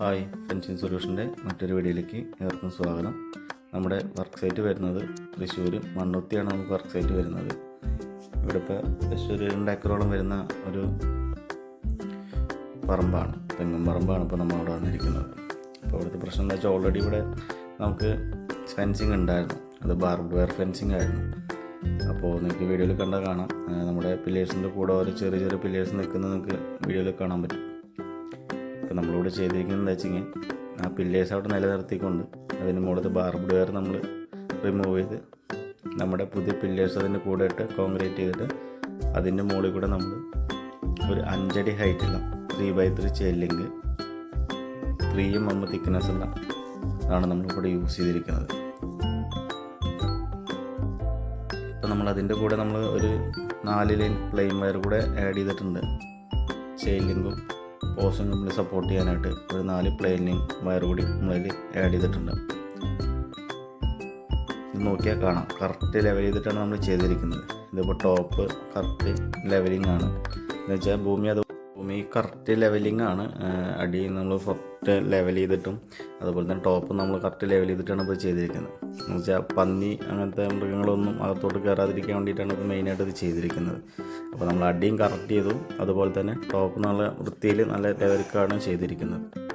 Hi fencing സൊല്യൂഷന്റെ മറ്റൊരു വീഡിയോയിലേക്ക് ഏവർക്കും സ്വാഗതം. നമ്മുടെ വർക്ക് സൈറ്റ് വരുന്നത് തൃശ്ശൂർ മണ്ണുത്തിയാണ് നമുക്ക് വർക്ക് സൈറ്റ് വരുന്നത്. ഇവിടെ ഇപ്പോൾ തൃശ്ശൂർ രണ്ട് ഏക്കറോളം വരുന്ന ഒരു പറമ്പാണ് തെങ്ങും പറമ്പാണ് ഇപ്പോൾ നമ്മളവിടെ വന്നിരിക്കുന്നത്. അപ്പോൾ ഇവിടുത്തെ പ്രശ്നം എന്താ വെച്ചാൽ ഓൾറെഡി ഇവിടെ നമുക്ക് ഫെൻസിങ് ഉണ്ടായിരുന്നു. അത് ബാർബ് വെയർ ഫെൻസിങ് ആയിരുന്നു. അപ്പോൾ നിങ്ങൾക്ക് വീഡിയോയിൽ കണ്ടാൽ കാണാം. നമ്മുടെ പില്ലേഴ്സിന്റെ കൂടെ ഓരോ ചെറിയ ചെറിയ പില്ലേഴ്സ് നിൽക്കുന്നത് നിങ്ങൾക്ക് വീഡിയോയിൽ കാണാൻ പറ്റും. നമ്മളിവിടെ ചെയ്തിരിക്കുന്നത് എന്താ വെച്ചാൽ ആ പില്ലേഴ്സ് അവിടെ നിലനിർത്തിക്കൊണ്ട് അതിന് മുകളിൽ ബാർബഡ് വയർ നമ്മൾ റിമൂവ് ചെയ്ത് നമ്മുടെ പുതിയ പില്ലേഴ്സ് അതിന്റെ കൂടെ ഇട്ട് കോൺക്രീറ്റ് ചെയ്തിട്ട് അതിന്റെ മുകളിൽ കൂടെ നമ്മൾ ഒരു അഞ്ചടി ഹൈറ്റുള്ള ത്രീ ബൈ ത്രീ ചെല്ലിങ് ത്രീ എം എം തിക്നെസ് ഉള്ള ആണ് നമ്മളിവിടെ യൂസ് ചെയ്തിരിക്കുന്നത്. ഇപ്പം നമ്മൾ അതിന്റെ കൂടെ നമ്മൾ ഒരു നാല് ലൈൻ പ്ലെയിൻ വയർ കൂടെ ആഡ് ചെയ്തിട്ടുണ്ട്. ചെയിൻ ലിങ്കും പോസും നമ്മൾ സപ്പോർട്ട് ചെയ്യാനായിട്ട് ഒരു നാല് പ്ലെയിനിങ് വയർ കൂടി നമ്മളതിൽ ആഡ് ചെയ്തിട്ടുണ്ട്. നോക്കിയാൽ കാണാം. കറക്റ്റ് ലെവൽ ചെയ്തിട്ടാണ് നമ്മൾ ചെയ്തിരിക്കുന്നത്. ഇതിപ്പോൾ ടോപ്പ് കറക്റ്റ് ലെവലിംഗ് ആണ്. എന്ന് വെച്ചാൽ ഭൂമി അത് ഭൂമി കറക്റ്റ് ലെവലിംഗ് ആണ് അടി നമ്മൾ ഫസ്റ്റ് ലെവൽ ചെയ്തിട്ടും അതുപോലെ തന്നെ ടോപ്പ് നമ്മൾ കറക്റ്റ് ലെവൽ ചെയ്തിട്ടാണ് ഇപ്പോൾ ചെയ്തിരിക്കുന്നത്. എന്ന് വെച്ചാൽ പന്നി അങ്ങനത്തെ മൃഗങ്ങളൊന്നും അകത്തോട്ട് കയറാതിരിക്കാൻ വേണ്ടിയിട്ടാണ് ഇപ്പോൾ മെയിനായിട്ട് ഇത് ചെയ്തിരിക്കുന്നത്. അപ്പോൾ നമ്മൾ അടിയും കറക്റ്റ് ചെയ്തു അതുപോലെ തന്നെ ടോപ്പ് നല്ല വൃത്തിയിൽ നല്ല ലെവലിക്കാണ് ചെയ്തിരിക്കുന്നത്.